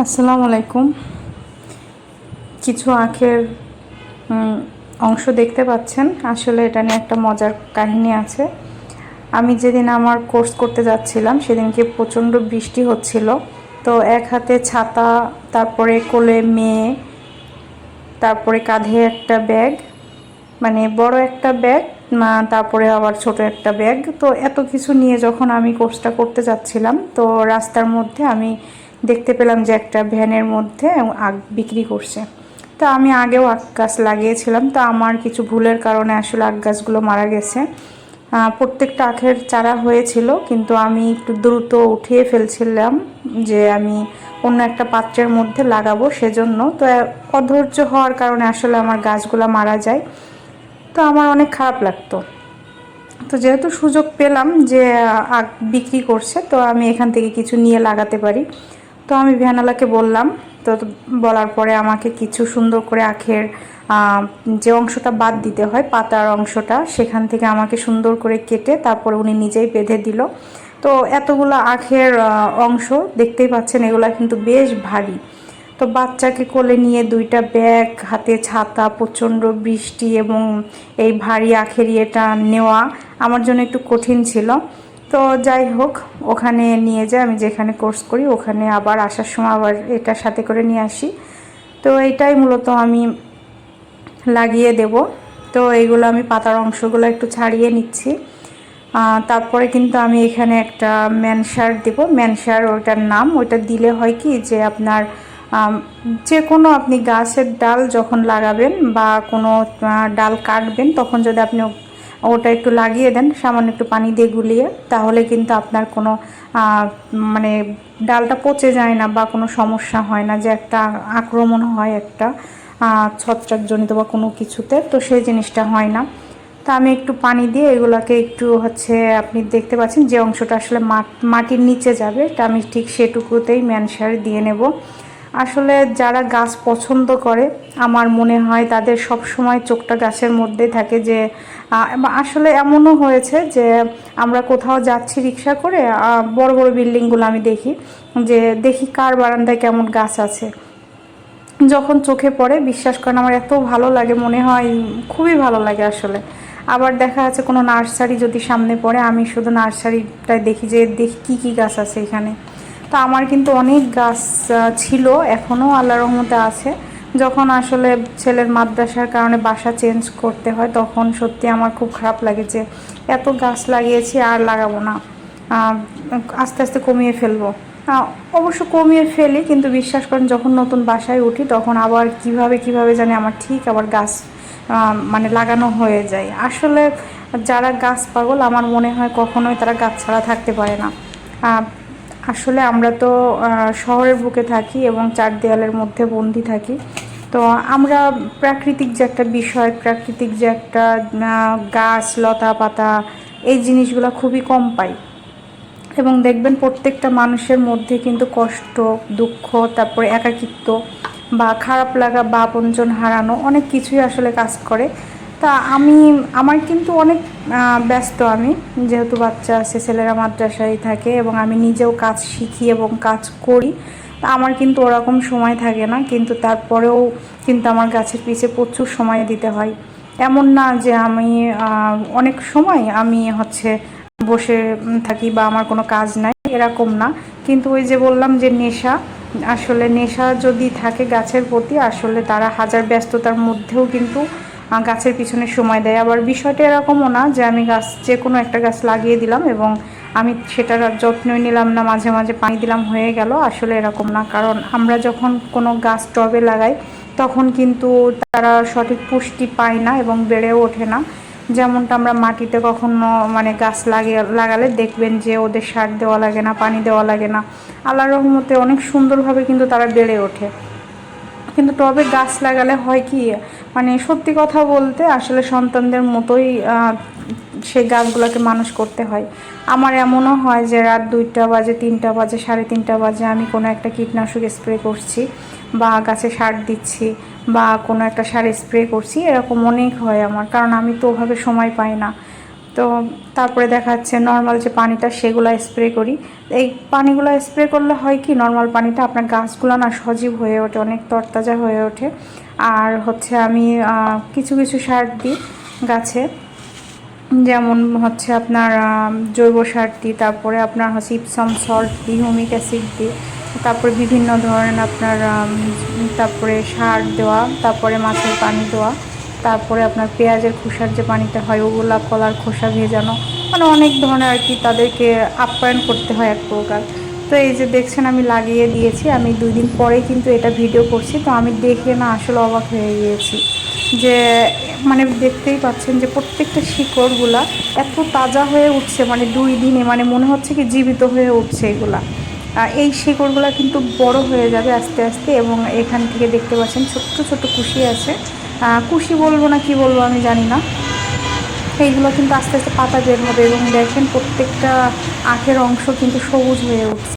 আসসালামু আলাইকুম। কিছু আখের অংশ দেখতে পাচ্ছেন। আসলে এটা নিয়ে একটা মজার কাহিনী আছে। আমি যেদিন আমার কোর্স করতে যাচ্ছিলাম, সেদিনকে প্রচণ্ড বৃষ্টি হচ্ছিল। তো এক হাতে ছাতা, তারপরে কোলে মেয়ে, তারপরে কাঁধে একটা ব্যাগ মানে বড় একটা ব্যাগ তারপরে আবার ছোট একটা ব্যাগ। তো এত কিছু নিয়ে যখন আমি কোর্সটা করতে যাচ্ছিলাম, তো রাস্তার মধ্যে আমি দেখতে পেলাম যে একটা ভ্যানের মধ্যে আখ বিক্রি করছে। তো আমি আগেও আখ গাছ লাগিয়েছিলাম। তো আমার কিছু ভুলের কারণে আসলে আখ গাছগুলো মারা গেছে। প্রত্যেকটা আখের চারা হয়েছিল, কিন্তু আমি একটু দ্রুত উঠিয়ে ফেলছিলাম যে আমি অন্য একটা পাত্রের মধ্যে লাগাবো সেজন্য। তো অধৈর্য হওয়ার কারণে আসলে আমার গাছগুলো মারা যায়। তো আমার অনেক খারাপ লাগতো। তো যেহেতু সুযোগ পেলাম যে আখ বিক্রি করছে, তো আমি এখান থেকে কিছু নিয়ে লাগাতে পারি। তো আমি ভ্যানালাকে বললাম, তো বলার পরে আমাকে কিছু সুন্দর করে আখের যে অংশটা বাদ দিতে হয়, পাতার অংশটা, সেখান থেকে আমাকে সুন্দর করে কেটে তারপরে উনি নিজেই বেঁধে দিল। তো এতগুলো আখের অংশ দেখতেই পাচ্ছেন, এগুলা কিন্তু বেশ ভারী। তো বাচ্চাকে কোলে নিয়ে দুইটা ব্যাগ, হাতে ছাতা, প্রচণ্ড বৃষ্টি এবং এই ভারী আখের ইয়েটা নেওয়া আমার জন্য একটু কঠিন ছিল। তো যাই হোক, ওখানে নিয়ে যাই, আমি যেখানে কোর্স করি, ওখানে আবার আসার সময় আবার এটা সাথে করে নিয়ে আসি। তো এটাই মূলত আমি লাগিয়ে দেব। তো এইগুলো আমি পাতার অংশগুলো একটু ছাড়িয়ে নিচ্ছি। তারপরে কিন্তু আমি এখানে একটা ম্যানসার দেব। ম্যানসার ওটার নাম ওটা দিলে হয় কি যে আপনার যে কোনো আপনি গাছের ডাল যখন লাগাবেন বা কোনো ডাল কাটবেন, তখন যদি আপনি ওটা একটু লাগিয়ে দেন, সামান্য একটু পানি দিয়ে গুলিয়ে, তাহলে কিন্তু আপনার কোনো মানে ডালটা পচে যায় না বা কোনো সমস্যা হয় না যে একটা আক্রমণ হয় একটা ছত্রাকজনিত বা কোনো কিছুতে, তো সেই জিনিসটা হয় না। তো আমি একটু পানি দিয়ে এগুলাকে একটু হচ্ছে, আপনি দেখতে পাচ্ছেন যে অংশটা আসলে মাট- মাটির নিচে যাবে, তা আমি ঠিক সেটুকুতেই ম্যানসার দিয়ে নেব। আসলে যারা গাছ পছন্দ করে, আমার মনে হয় তাদের সব সময় চোখটা গাছের মধ্যে থাকে যে আসলে এমনও হয়েছে যে আমরা কোথাও যাচ্ছি রিক্সা করে বড় বড় বিল্ডিংগুলো আমি দেখি যে দেখি কার বারান্দায় কেমন গাছ আছে। যখন চোখে পড়ে বিশ্বাস করেন আমার এত ভালো লাগে, মনে হয় খুবই ভালো লাগে আসলে। আবার দেখা যাচ্ছে কোনো নার্সারি যদি সামনে পড়ে, আমি শুধু নার্সারিটায় দেখি যে দেখি কী কী গাছ আছে এখানে। তো আমার কিন্তু অনেক গাছ ছিল, এখনও আল্লাহ রহমতে আছে। যখন আসলে ছেলের মাদ্রাসার কারণে বাসা চেঞ্জ করতে হয়, তখন সত্যি আমার খুব খারাপ লাগে যে এত গাছ লাগিয়েছি আর লাগাবো না। আস্তে আস্তে কমিয়ে ফেলব। অবশ্য কমিয়ে ফেলি, কিন্তু বিশ্বাস করেন যখন নতুন বাসায় উঠি, তখন আবার কীভাবে কীভাবে জানি আমার ঠিক আবার গাছ মানে লাগানো হয়ে যায়। আসলে যারা গাছ পাগল, আমার মনে হয় কখনোই তারা গাছ ছাড়া থাকতে পারে না। আসলে আমরা তো শহরের বুকে থাকি এবং চার দেয়ালের মধ্যে বন্দি থাকি। তো আমরা প্রাকৃতিক যে একটা বিষয়, প্রাকৃতিক যে একটা গাছ, লতা পাতা, এই জিনিসগুলো খুবই কম পাই। এবং দেখবেন প্রত্যেকটা মানুষের মধ্যে কিন্তু কষ্ট, দুঃখ, তারপরে একাকিত্ব বা খারাপ লাগা, বা আপনজন হারানো অনেক কিছুই আসলে কাজ করে। তা আমি, আমার কিন্তু অনেক ব্যস্ত আমি, যেহেতু বাচ্চা আছে, ছেলেরা মাদ্রাসায় থাকে এবং আমি নিজেও কাজ শিখি এবং কাজ করি, তা আমার কিন্তু ওরকম সময় থাকে না, কিন্তু তারপরেও কিন্তু আমার গাছের পিছে প্রচুর সময় দিতে হয়। এমন না যে আমি অনেক সময় আমি হচ্ছে বসে থাকি বা আমার কোনো কাজ নাই, এরকম না। কিন্তু ওই যে বললাম যে নেশা, আসলে নেশা যদি থাকে গাছের প্রতি, আসলে তারা হাজার ব্যস্ততার মধ্যেও কিন্তু গাছের পিছনে সময় দেয়। আবার বিষয়টা এরকমও না যে আমি গাছ, যে কোনো একটা গাছ লাগিয়ে দিলাম এবং আমি সেটার যত্নই নিলাম না, মাঝে মাঝে পানি দিলাম, হয়ে গেল। আসলে এরকম না, কারণ আমরা যখন কোনো গাছ টবে লাগাই, তখন কিন্তু তারা সঠিক পুষ্টি পায় না এবং বেড়েও ওঠে না। যেমনটা আমরা মাটিতে কখনো মানে গাছ লাগিয়ে, লাগালে দেখবেন যে ওদের সার দেওয়া লাগে না, পানি দেওয়া লাগে না। আল্লাহর রহমতে অনেক সুন্দরভাবে কিন্তু তারা বেড়ে ওঠে। কিন্তু টবে গাছ লাগালে হয় কি মানে সত্যি কথা বলতে আসলে সন্তানদের মতোই সেই গাছগুলোকে মানুষ করতে হয়। আমার এমনও হয় যে রাত দুইটা বাজে, তিনটা বাজে, সাড়ে তিনটা বাজে আমি কোনো একটা কীটনাশক স্প্রে করছি বা গাছে সার দিচ্ছি বা কোনো একটা সার স্প্রে করছি, এরকম অনেক হয় আমার। কারণ আমি তো ওভাবে সময় পাই না। তো তারপরে দেখা যাচ্ছে নর্মাল যে পানিটা সেগুলো স্প্রে করি। এই পানিগুলো স্প্রে করলে হয় কি নর্মাল পানিটা আপনার গাছগুলো না সজীব হয়ে ওঠে, অনেক তরতাজা হয়ে ওঠে। আর হচ্ছে আমি কিছু কিছু সার দিই গাছে। যেমন হচ্ছে আপনার জৈব সার দিই, তারপরে আপনার হচ্ছে ইপসম সল্ট দিই হুমিক অ্যাসিড দিই। তারপরে বিভিন্ন ধরনের আপনার তারপরে সার দেওয়া, তারপরে মাছের পানি দেওয়া। তারপরে আপনার পেঁয়াজের খোসার যে পানিটা হয়, ওগুলা কলার খোসা ভেজানো মানে অনেক ধরনের আর কি তাদেরকে আপ্যায়ন করতে হয় এক প্রকার। তো এই যে দেখছেন আমি লাগিয়ে দিয়েছি, আমি দুই দিন পরে কিন্তু এটা ভিডিও করছি, তো আমি দেখে না আসলে অবাক হয়ে গিয়েছি যে মানে দেখতেই পাচ্ছেন যে প্রত্যেকটা শিকড়গুলা এত তাজা হয়ে উঠছে মানে দুই দিনে মানে মনে হচ্ছে কি জীবিত হয়ে উঠছে এগুলা। এই শিকড়গুলা কিন্তু বড় হয়ে যাবে আস্তে আস্তে এবং এখান থেকে দেখতে পাচ্ছেন ছোট্ট ছোট্ট কুশি আছে। কুশি বলব না কি বলব আমি জানি না। এইগুলো কিন্তু আস্তে আস্তে পাতা বের হবে এবং দেখেন প্রত্যেকটা আখের অংশ কিন্তু সবুজ হয়ে উঠছে।